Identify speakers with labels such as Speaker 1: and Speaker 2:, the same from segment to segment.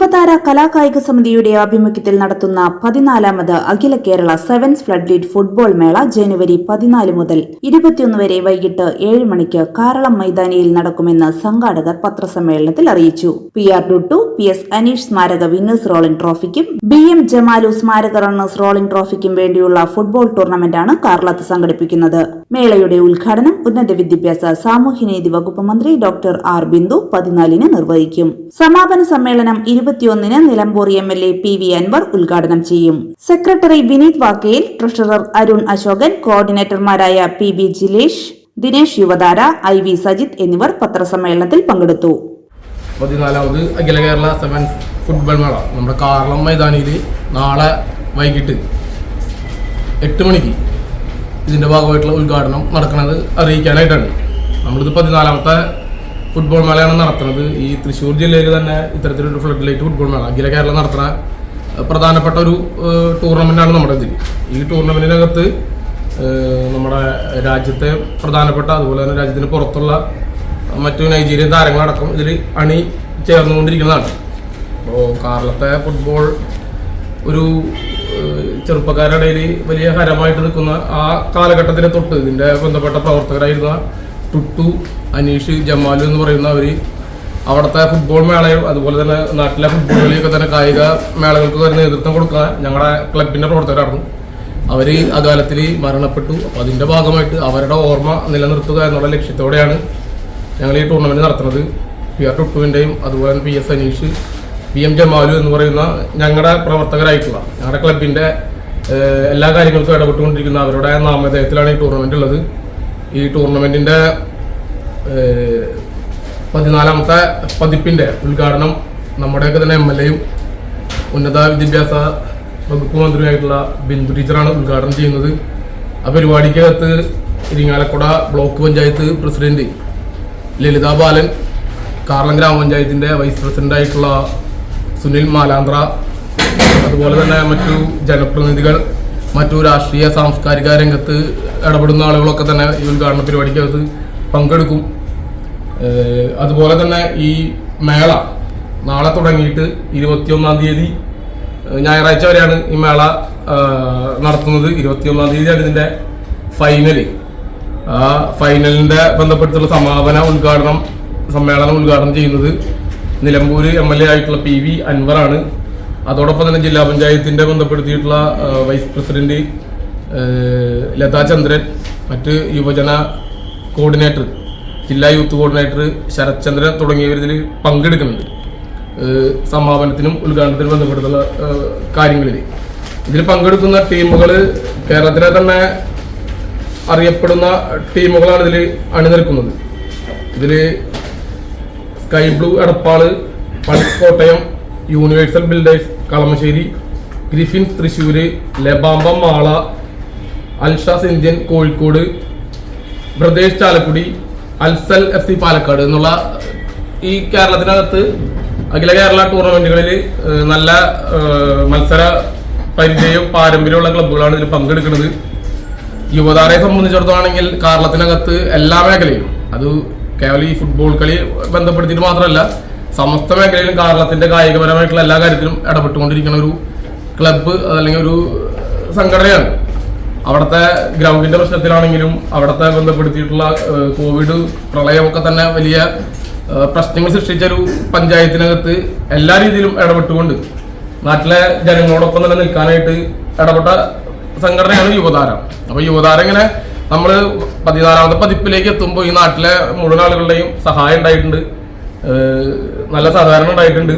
Speaker 1: യുവതാര കലാകായിക സമിതിയുടെ ആഭിമുഖ്യത്തിൽ നടത്തുന്ന പതിനാലാമത് അഖില Kerala sevens floodlit football മേള ജനുവരി പതിനാല് മുതൽ ഇരുപത്തിയൊന്ന് വരെ വൈകിട്ട് ഏഴ് മണിക്ക് കാരളം മൈതാനിയിൽ നടക്കുമെന്ന് സംഘാടകർ പത്രസമ്മേളനത്തിൽ അറിയിച്ചു. P R Duttu P S Aneesh സ്മാരക വിന്നേഴ്സ് റോളിംഗ് ട്രോഫിക്കും ബി എം ജമാലു സ്മാരക റണ്ണേഴ്സ് റോളിംഗ് ട്രോഫിക്കും വേണ്ടിയുള്ള ഫുട്ബോൾ ടൂർണമെന്റാണ് കാരളത്ത് സംഘടിപ്പിക്കുന്നത്. മേളയുടെ ഉദ്ഘാടനം ഉന്നത വിദ്യാഭ്യാസ സാമൂഹ്യനീതി വകുപ്പ് മന്ത്രി ഡോക്ടർ ആർ ബിന്ദു പതിനാലിന് നിർവഹിക്കും. സമാപന സമ്മേളനം ഇരുപത്തിയൊന്നിന് Nilambur M L A P V Anvar ഉദ്ഘാടനം ചെയ്യും. Secretary Vineeth Vakkel treasurer Arun Ashokan കോർഡിനേറ്റർമാരായ P B Jilesh Dinesh Yuvathara I V Sajith എന്നിവർ പത്രസമ്മേളനത്തിൽ പങ്കെടുത്തു.
Speaker 2: പതിനാലാമത് അഖില കേരള സെവൻസ് ഫുട്ബോൾ മേള. നമ്മുടെ കാർളം മൈതാനിയിൽ നാളെ വൈകിട്ട് എട്ട് മണിക്ക് ഇതിന്റെ ഭാഗമായിട്ടുള്ള ഉദ്ഘാടനം നടക്കുന്നത് അറിയിക്കാനായിട്ടാണ്. നമ്മളിത് പതിനാലാമത്തെ ഫുട്ബോൾ മേളയാണ് നടത്തുന്നത്. ഈ തൃശ്ശൂർ ജില്ലയിൽ തന്നെ ഇത്തരത്തിലൊരു ഫ്ലഡ് ലൈറ്റ് ഫുട്ബോൾ മേള. അഖില കേരളം നടത്തുന്ന പ്രധാനപ്പെട്ട ഒരു ടൂർണമെന്റാണ് നമ്മുടെ ഇതിൽ ഈ ടൂർണമെന്റിനകത്ത് നമ്മുടെ രാജ്യത്തെ പ്രധാനപ്പെട്ട അതുപോലെ തന്നെ രാജ്യത്തിന് പുറത്തുള്ള മറ്റു നൈജീരിയൻ താരങ്ങളടക്കം ഇതിൽ അണി ചേർന്നുകൊണ്ടിരിക്കുന്നതാണ്. അപ്പോൾ കാർലത്തെ ഫുട്ബോൾ ഒരു ചെറുപ്പക്കാരുടെ ഇടയിൽ വലിയ ഹരമായിട്ട് നിൽക്കുന്ന ആ കാലഘട്ടത്തിലെ തൊട്ട് ഇതിന്റെ ബന്ധപ്പെട്ട പ്രവർത്തകരായിരുന്ന ടുട്ടു അനീഷ് ജമാലു എന്ന് പറയുന്ന അവർ അവിടുത്തെ ഫുട്ബോൾ മേളയും അതുപോലെ തന്നെ നാട്ടിലെ ഫുട്ബോൾ കളിയൊക്കെ തന്നെ കായിക മേളകൾക്ക് വരെ നേതൃത്വം കൊടുക്കാൻ ഞങ്ങളുടെ ക്ലബിന്റെ പ്രവർത്തകരായിരുന്നു. അവർ അകാലത്തിൽ മരണപ്പെട്ടു. അപ്പോൾ അതിന്റെ ഭാഗമായിട്ട് അവരുടെ ഓർമ്മ നിലനിർത്തുക എന്നുള്ള ലക്ഷ്യത്തോടെയാണ് ഞങ്ങൾ ഈ ടൂർണമെന്റ് നടത്തുന്നത്. പി ആർ ടുട്ടുവിന്റെയും അതുപോലെ തന്നെ P S Aneesh P M Jamalu എന്ന് പറയുന്ന ഞങ്ങളുടെ പ്രവർത്തകരായിട്ടുള്ള ഞങ്ങളുടെ ക്ലബിന്റെ എല്ലാ കാര്യങ്ങൾക്കും ഇടപെട്ടുകൊണ്ടിരിക്കുന്ന അവരുടെ നാമധേയത്തിലാണ് ഈ ടൂർണമെന്റ് ഉള്ളത്. ഈ ടൂർണമെന്റിന്റെ പതിനാലാമത്തെ പതിപ്പിന്റെ ഉദ്ഘാടനം നമ്മുടെയൊക്കെ തന്നെ എം എൽ എയും ഉന്നത വിദ്യാഭ്യാസ വകുപ്പ് മന്ത്രിയായിട്ടുള്ള ബിന്ദു ടീച്ചറാണ് ഉദ്ഘാടനം ചെയ്യുന്നത്. ആ പരിപാടിക്കകത്ത് ഇരിങ്ങാലക്കുട ബ്ലോക്ക് പഞ്ചായത്ത് പ്രസിഡന്റ് ലളിത ബാലൻ കാർളം ഗ്രാമപഞ്ചായത്തിന്റെ വൈസ് പ്രസിഡന്റ് ആയിട്ടുള്ള സുനിൽ മാലാന്ത്ര അതുപോലെ തന്നെ മറ്റു ജനപ്രതിനിധികൾ മറ്റു രാഷ്ട്രീയ സാംസ്കാരിക രംഗത്ത് ഇടപെടുന്ന ആളുകളൊക്കെ തന്നെ ഈ ഉദ്ഘാടന പരിപാടിക്കകത്ത് പങ്കെടുക്കും. അതുപോലെ തന്നെ ഈ മേള നാളെ തുടങ്ങിയിട്ട് ഇരുപത്തിയൊന്നാം തീയതി ഞായറാഴ്ച വരെയാണ് ഈ മേള നടത്തുന്നത്. ഇരുപത്തിയൊന്നാം തീയതിയാണ് ഇതിന്റെ ഫൈനൽ ആ ഫൈനലിന്റെ ബന്ധപ്പെട്ടുള്ള സമാപന ഉദ്ഘാടനം സമ്മേളനം ഉദ്ഘാടനം ചെയ്യുന്നത് നിലമ്പൂർ എം എൽ എ ആയിട്ടുള്ള പി വി അൻവറാണ്. അതോടൊപ്പം തന്നെ ജില്ലാ പഞ്ചായത്തിന്റെ ബന്ധപ്പെടുത്തിയിട്ടുള്ള വൈസ് പ്രസിഡന്റ് ലതാ ചന്ദ്രൻ മറ്റ് യുവജന കോർഡിനേറ്റർ ജില്ലാ യൂത്ത് കോർഡിനേറ്റർ ശരത് ചന്ദ്രൻ തുടങ്ങിയവർ ഇതിൽ പങ്കെടുക്കുന്നുണ്ട്. സമാപനത്തിനും ഉദ്ഘാടനത്തിനും ബന്ധപ്പെട്ടുള്ള കാര്യങ്ങളിൽ ഇതിൽ പങ്കെടുക്കുന്ന ടീമുകൾ കേരളത്തിലെ തന്നെ അറിയപ്പെടുന്ന ടീമുകളാണ് ഇതിൽ അണിനിരക്കുന്നത്. ഇതിൽ sky blue Edappal പണിക്കോട്ടയം Kottayam universal builders Kalamassery griffins Thrissur ലബാമ്പം Mala അൽഷാസ് Indian Kozhikode brothers Chalakudy അൽസൽ F C Palakkad എന്നുള്ള ഈ കേരളത്തിനകത്ത് അഖില കേരള ടൂർണമെന്റുകളിൽ നല്ല മത്സര പരിചയവും പാരമ്പര്യമുള്ള ക്ലബ്ബുകളാണ് ഇതിൽ പങ്കെടുക്കുന്നത്. യുവതാരയെ സംബന്ധിച്ചിടത്തോളാണെങ്കിൽ കേരളത്തിനകത്ത് എല്ലാ മേഖലയിലും അത് കേവലം ഈ ഫുട്ബോൾ കളി ബന്ധപ്പെടുത്തിയിട്ട് മാത്രമല്ല സമസ്ത മേഖലയിലും കേരളത്തിന്റെ കായികപരമായിട്ടുള്ള എല്ലാ കാര്യത്തിലും ഇടപെട്ടുകൊണ്ടിരിക്കുന്ന ഒരു ക്ലബ്ബ് അതല്ലെങ്കിൽ ഒരു സംഘടനയാണ്. അവിടുത്തെ ഗ്രൗണ്ടിന്റെ പ്രശ്നത്തിലാണെങ്കിലും അവിടുത്തെ ബന്ധപ്പെടുത്തിയിട്ടുള്ള കോവിഡ് പ്രളയമൊക്കെ തന്നെ വലിയ പ്രശ്നങ്ങൾ സൃഷ്ടിച്ച ഒരു പഞ്ചായത്തിനകത്ത് എല്ലാ രീതിയിലും ഇടപെട്ടുകൊണ്ട് നാട്ടിലെ ജനങ്ങളോടൊപ്പം തന്നെ നിൽക്കാനായിട്ട് ഇടപെട്ട സംഘടനയാണ് യുവതാരം. അപ്പോൾ യുവതാരം ഇങ്ങനെ നമ്മൾ പതിനാലാമത്തെ പതിപ്പിലേക്ക് എത്തുമ്പോൾ ഈ നാട്ടിലെ മുഴുവൻ ആളുകളുടെയും സഹായം ഉണ്ടായിട്ടുണ്ട്. നല്ല സഹകരണം ഉണ്ടായിട്ടുണ്ട്.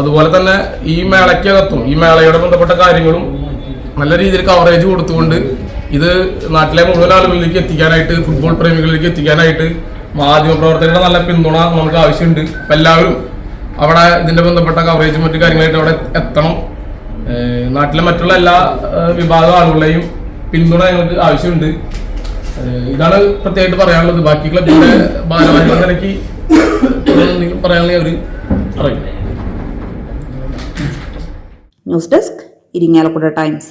Speaker 2: അതുപോലെ തന്നെ ഈ മേളയ്ക്കകത്തും ഈ മേളയോട് ബന്ധപ്പെട്ട കാര്യങ്ങളും നല്ല രീതിയിൽ കവറേജ് കൊടുത്തുകൊണ്ട് ഇത് നാട്ടിലെ മുഴുവൻ ആളുകളിലേക്ക് എത്തിക്കാനായിട്ട് ഫുട്ബോൾ പ്രേമികളിലേക്ക് എത്തിക്കാനായിട്ട് മാധ്യമപ്രവർത്തകരുടെ നല്ല പിന്തുണ നമുക്ക് ആവശ്യമുണ്ട്. അപ്പം എല്ലാവരും അവിടെ ഇതിന്റെ ബന്ധപ്പെട്ട കവറേജും മറ്റു കാര്യങ്ങളായിട്ട് അവിടെ എത്തണം. നാട്ടിലെ മറ്റുള്ള എല്ലാ വിഭാഗം ആളുകളെയും പിന്തുണ ഞങ്ങൾക്ക് ആവശ്യമുണ്ട്. ഇതാണ് പ്രത്യേകമായിട്ട് പറയാനുള്ളത്. ബാക്കി ക്ലബിന്റെ ഭാരവാഹികൾ നിലയ്ക്ക് എന്തെങ്കിലും പറയാനുണ്ടെങ്കിൽ അവർ പറയും
Speaker 1: news desk Irinjalakuda times.